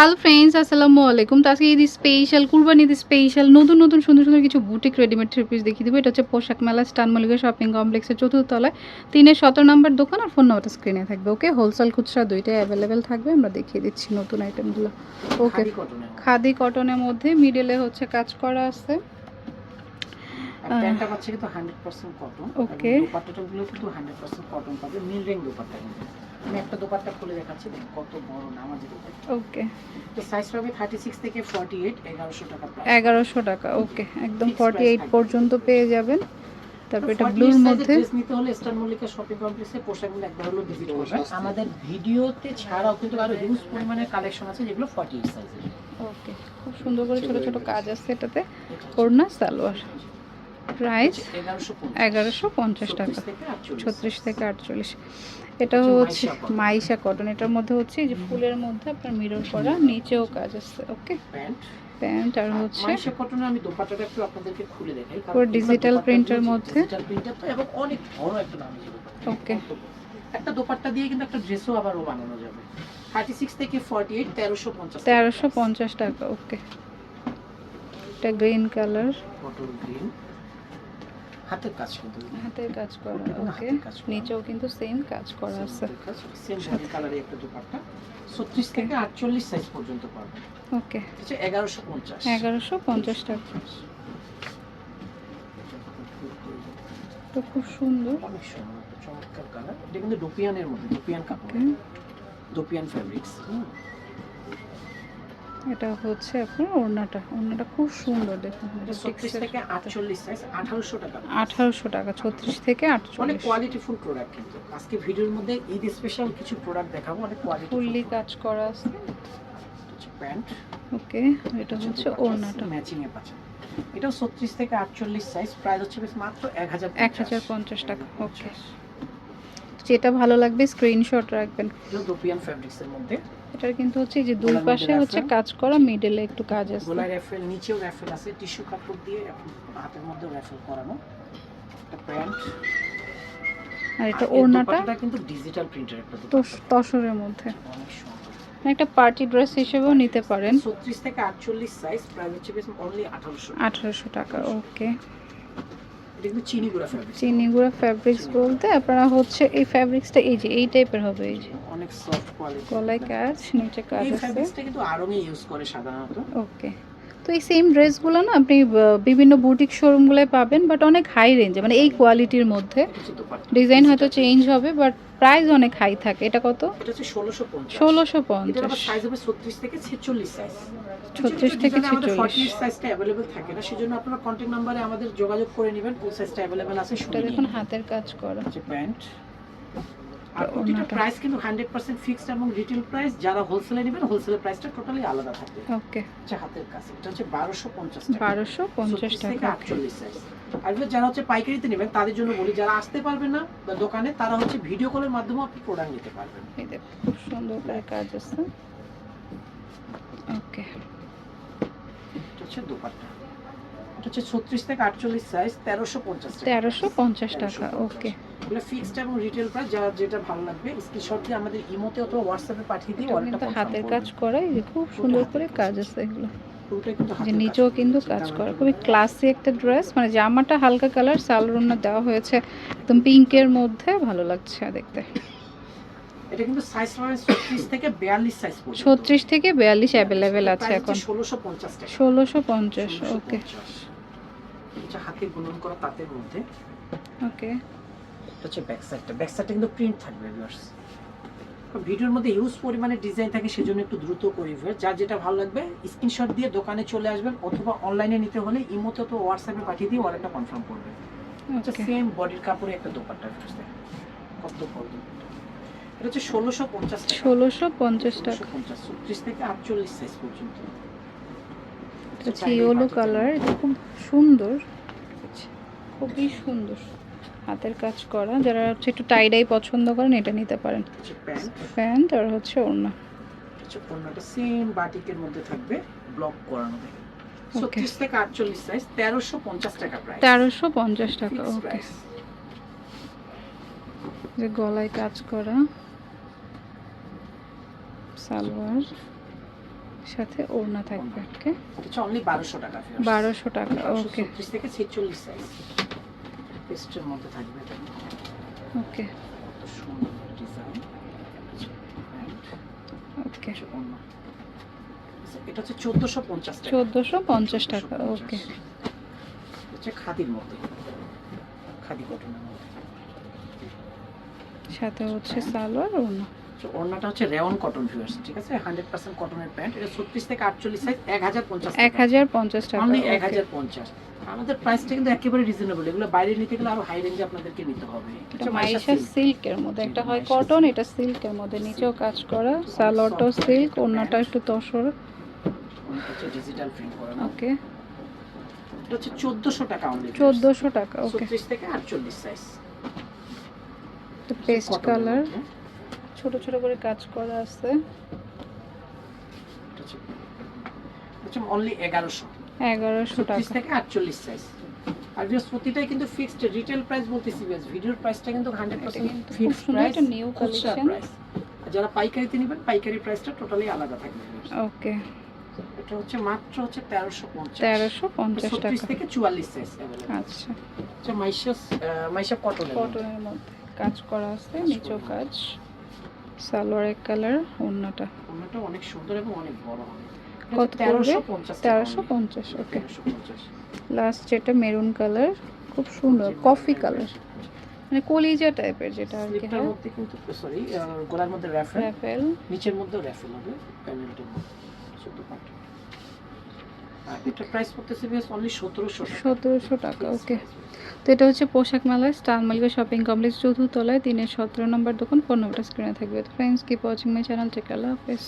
Hello friends আসসালামু আলাইকুম তো আজকে ঈদ স্পেশাল কুরবানি ঈদ স্পেশাল নতুন নতুন সুন্দর সুন্দর কিছু বুটিক রেডিমেড থ্রি পিস দেখিয়ে দেবো। এটা হচ্ছে পোশাক মেলা স্টান মলিকা শপিং কমপ্লেক্সের চতুর্থ তলায়। তিনের সতেরো নম্বর দোকান আর ফোন নাম্বারটা স্ক্রিনে থাকবে ওকে হোলসেল খুচরা দুইটাই অ্যাভেলেবেল থাকবে। আমরা দেখিয়ে দিচ্ছি নতুন আইটেমগুলো ওকে খাদি কটনের মধ্যে। মিডলে হচ্ছে কাজ করা আছে। প্যান্টটা পাচ্ছে কিন্তু 100% কটন Okay. দোপাট্টাটা গুলো কিন্তু 100% কটন পাবে। মিল রেঞ্জ দোপাট্টা কিন্তু। আমি একটা দোপাট্টা খুলে দেখাচ্ছি কত বড় নামাজি দোপাট্টা। ওকে। তো সাইজ পাবে 36 থেকে 48 1100 টাকা প্রাইস এগারোশো টাকা ওকে একদম Fixed ফর্টি price এইট থাকবে। পর্যন্ত পেয়ে যাবেন। তারপর এটা 48 ব্লুর মধ্যে। নিতে হলে স্টার মল্লিকা শপিং কমপ্লেক্সে পোশাকগুলো একবার হলো ভিজিট করবেন। আমাদের ভিডিওতে ছাড়াও কিন্তু আরও হিউজ পরিমাণের কালেকশন আছে যেগুলো 48 সাইজের ওকে খুব সুন্দর করে ছোট ছোট কাজ আছে এটাতে। ওড়না সালোয়ার। প্রাইস এগারোশো পঞ্চাশ। টাকা। 36 থেকে 48 ছত্রিশ থেকে আটচল্লিশ। এটা হচ্ছে মাইশা কটন এটার মধ্যে হচ্ছে এই যে ফুলের মধ্যে আপনার মিরর করা নিচেও কাজ আছে ওকে প্যান্ট। আর হচ্ছে মাইশা আমি দোপাট্টাটা একটু আপনাদেরকে খুলে দেখাই পুরো মধ্যে। ডিজিটাল প্রিন্টার তো এবং অনেক বড় একটা Okay. একটা দোপাট্টা দিয়ে কিন্তু একটা ড্রেসও আবারও বানানো যাবে। 36 থেকে 48 1350 তেরোশো পঞ্চাশ টাকা ওকে এটা গ্রিন কালার বটল গ্রিন হাতের কাজ কিন্তু হাতের কাজ করা ওকে নিচেও কিন্তু সেম কাজ করা আছে। সেম বডি কালারের একটা দোপাট্টা। 36 থেকে 48 সাইজ পর্যন্ত পাবেন। ওকে হচ্ছে 1150 এগারোশো পঞ্চাশ টাকা। তো খুব সুন্দর। অনেক সুন্দর চমৎকার কালার এটা কিন্তু ডোপিয়ানের মধ্যে ডোপিয়ান কাপড় ডোপিয়ান ফ্যাব্রিক্স এটা হচ্ছে আপনার ওড়নাটা। ওড়নাটা খুব সুন্দর দেখুন। এটা 36 থেকে 48 সাইজ 1800 টাকা। আঠারোশো টাকা ছত্রিশ থেকে অনেক আটচল্লিশ কোয়ালিটিফুল প্রোডাক্ট কিন্তু। আজকে ভিডিওর মধ্যে ঈদ স্পেশাল কিছু প্রোডাক্ট দেখাবো অনেক কোয়ালিটি ফুললি কাজ করা আছে। প্যান্ট। ওকে এটা হচ্ছে ওড়নাটা। ম্যাচিং এ পাচ্ছেন এটাও 36 থেকে 48 সাইজ প্রাইস হচ্ছে মাত্র 1000 এক হাজার পঞ্চাশ টাকা ওকে। যেটা ভালো লাগবে স্ক্রিনশট রাখবেন। ফ্যাব্রিক্স এর মধ্যে। এটার কিন্তু হচ্ছে যে দুই পাশে হচ্ছে কাজ করা মিডলে একটু কাজ আছে। গলায় র্যাফেল নিচেও র্যাফেল আছে টিস্যু কাপড় দিয়ে হাতের মধ্যে র্যাফেল করানো। একটা প্যান্ট। আর এটা ওড়নাটা কিন্তু ডিজিটাল প্রিন্টের একটা তো তসরের মধ্যে। একটা পার্টি ড্রেস হিসেবেও নিতে পারেন। 36 থেকে 48 সাইজ প্রাইস হচ্ছে অনলি 1800 আঠারোশো টাকা ওকে চিনি গুঁড়া ফ্যাব্রিক ফ্যাব্রিক্স বলতে আপনারা হচ্ছে এই ফ্যাব্রিক্সটা এই যে এই টাইপের হবে এই যে। অনেক সফট কোয়ালিটি গলায় কাজ নিচে কাজ এই ফ্যাব্রিক্সটা কিন্তু আরঙে ইউজ করে সাধারণত। ওকে তো এই সেম ড্রেসগুলো না আপনি বিভিন্ন বুটিক শোরুমগুলোয় পাবেন বাট অনেক হাই রেঞ্জে মানে এই কোয়ালিটির মধ্যে। ডিজাইন হয়তো চেঞ্জ হবে বাট প্রাইস অনেক হাই থাকে। এটা কত? ষোলোশো পঞ্চাশ। ছত্রিশ থেকে ছেচল্লিশ সাইজটা अवेलेबल থাকে না সেজন্য আপনারা কন্টাক্ট নাম্বারে আমাদের যোগাযোগ করে নেবেন কোন সাইজটা অ্যাভেলেবেল আছে সেটা দেখুন হাতের কাজ করা। প্যান্ট। আর প্রতিটা প্রাইস কিন্তু 100% ফিক্সড এবং রিটেল প্রাইস যারা হোলসেলে নেবেন হোলসেলের প্রাইসটা টোটালি আলাদা থাকবে। ওকে হচ্ছে হাতের কাছে এটা হচ্ছে 1250 টাকা। বারোশো পঞ্চাশ থেকে টাকা 48 সাইজ আর যারা হচ্ছে পাইকারিতে নেবেন তাদের জন্য বলি যারা আসতে পারবেন না দোকানে তারা হচ্ছে ভিডিও কলের মাধ্যমে আপনি প্রোডাক্ট নিতে পারবেন। এই খুব সুন্দর করে কাজ আছে। ওকে এটা হচ্ছে দোপাট্টা। এটা হচ্ছে 36 থেকে 48 সাইজ 1350 টাকা। তেরোশো পঞ্চাশ টাকা ওকে এগুলো ফিক্সড এবং রিটেল প্রাইস যারা যেটা ভালো লাগবে স্ক্রিনশট দিয়ে আমাদের ইমোতে অথবা হোয়াটসঅ্যাপে পাঠিয়ে দিয়ে এটা অর্ডারটা হাতের কাজ করা খুব সুন্দর করে কাজ। আছে এগুলো। যে নিচেও কিন্তু কাজ। করা খুবই ক্লাসি একটা ড্রেস মানে জামাটা হালকা কালার সালরুনা দেওয়া হয়েছে একদম পিঙ্কের মধ্যে ভালো লাগছে দেখতে। এটা কিন্তু সাইজ পাবেন 36 থেকে 42 সাইজ পর্যন্ত। ছত্রিশ থেকে বিয়াল্লিশ অ্যাভেলেবেল আছে এখন। হচ্ছে 1650 টাকা। ষোলোশো পঞ্চাশ ওকে। এটা হাতে বুনন করা তাঁতের মধ্যে। ওকে। এটা হচ্ছে ব্যাক সাইডটা ব্যাক সাইডটা কিন্তু প্রিন্ট থাকবে ভিউয়ার্স ভিডিওর মধ্যে ইউজ পরিমাণে ডিজাইন থাকে সেজন্য একটু দ্রুত করি যার যেটা ভালো লাগবে স্ক্রিনশট দিয়ে দোকানে চলে আসবেন অথবা অনলাইনে নিতে হলে ইমোতে তো হোয়াটসঅ্যাপে পাঠিয়ে দিয়ে অর্ডারটা কনফার্ম আচ্ছা সেম বডির কাপড়ে একটা দোপাট্টা দেখেন। কত দোপাট্টা। এটা হচ্ছে ষোলোশো পঞ্চাশ ষোলোশো পঞ্চাশ টাকা। পঞ্চাশ থেকে আটচল্লিশ সাইজ পর্যন্ত। এটা হচ্ছে ইয়েলো কালার এটা খুব সুন্দর। খুবই সুন্দর। হাতের কাজ করা। যারা হচ্ছে একটু টাইডাই পছন্দ করেন এটা নিতে পারেন। প্যান্ট প্যান্ট আর হচ্ছে ওড়না। পণ্যটা সেম বাটিকের মধ্যে থাকবে ব্লক করানো দেখেন Okay. ছত্রিশ থেকে আটচল্লিশ সাইজ তেরোশো পঞ্চাশ টাকা তেরোশো পঞ্চাশ টাকা ওকে যে গলায় কাজ করা সালোয়ার সাথে ওড়না থাকবে ওকে অনলি বারোশো টাকা। বারোশো টাকা ওকে থেকে ছেচল্লিশ সাইজ পেস্টের মধ্যে থাকবে ওকে কত সুন্দর ডিজাইন ওকে এটা হচ্ছে চোদ্দশো পঞ্চাশ টাকা। চোদ্দোশো পঞ্চাশ টাকা ওকে হচ্ছে খাদির মধ্যে। খাদি কটনের মধ্যে। সাথে হচ্ছে সালোয়ার ওনা ওড়নাটা হচ্ছে রেওন কটন ভিউয়ার্স ঠিক আছে? হান্ড্রেড পার্সেন্ট কটনের প্যান্ট। এটা ছত্রিশ থেকে আটচল্লিশ সাইজ এক হাজার পঞ্চাশ এক হাজার পঞ্চাশ টাকা এক হাজার পঞ্চাশ। আমাদের প্রাইসটা কিন্তু একেবারে রিজনেবল এগুলো বাইরে নিতে গেলে আরও হাই রেঞ্জে আপনাদেরকে নিতে হবে। এটা মাইশা সিল্কের মধ্যে। একটা হয় কটন এটা সিল্কের মধ্যে। নিচেও কাজ করা। সালোয়ারটাও সিল্ক ওড়নাটা একটু তসর। ডিজিটাল প্রিন্ট করানো ওকে এটা হচ্ছে চোদ্দশো টাকা অনলি চোদ্দোশো টাকা ওকে ছত্রিশ থেকে আটচল্লিশ সাইজ তো পেস্ট কালার ছোট ছোট করে কাজ করা আছে। অনলি এগারোশো। এগারোশো ছত্রিশ টাকা। থেকে আটচল্লিশ সাইজ আর প্রতিটাই কিন্তু ফিক্সড রিটেল প্রাইস বলতেছি ভিডিওর প্রাইসটা কিন্তু ফিক্সড প্রাইস নিউ কালেকশন আর যারা পাইকারিতে নেবেন পাইকারি প্রাইসটা টোটালি আলাদা থাকবে ওকে এটা হচ্ছে মাত্র হচ্ছে তেরোশো পঞ্চাশ। তেরোশো পঞ্চাশ ছত্রিশ টাকা। থেকে চুয়াল্লিশ সাইজ আচ্ছা। আচ্ছা মাইশা মাইশা কটনের মধ্যে। কটনের মধ্যে কাজ করা আছে নিচেও কাজ। সালোয়ার এক কালার ওন্নাটা। ওন্নাটা অনেক সুন্দর এবং অনেক বড় কত পড়বে? তেরোশো পঞ্চাশ ওকে। লাস্ট যেটা মেরুন কালার খুব সুন্দর কফি কালার মানে কলিজা টাইপের যেটা আর কি হ্যাঁ? মধ্যে কিন্তু সরি গোলার মধ্যে র্যাফেল। র্যাফেল। নিচের মধ্যেও র্যাফেল হবে প্যানেলটার মধ্যে। ছোট আর এটা টাকা। ওকে তো এটা হচ্ছে পোশাক মেলায় স্টার মালিকা শপিং কমপ্লেক্স চতুর্থ তলায়, তিনের সতেরো নম্বর দোকান নম্বরটা স্ক্রিনে থাকবে। Friends keep watching my channel check Allah হাফেজ।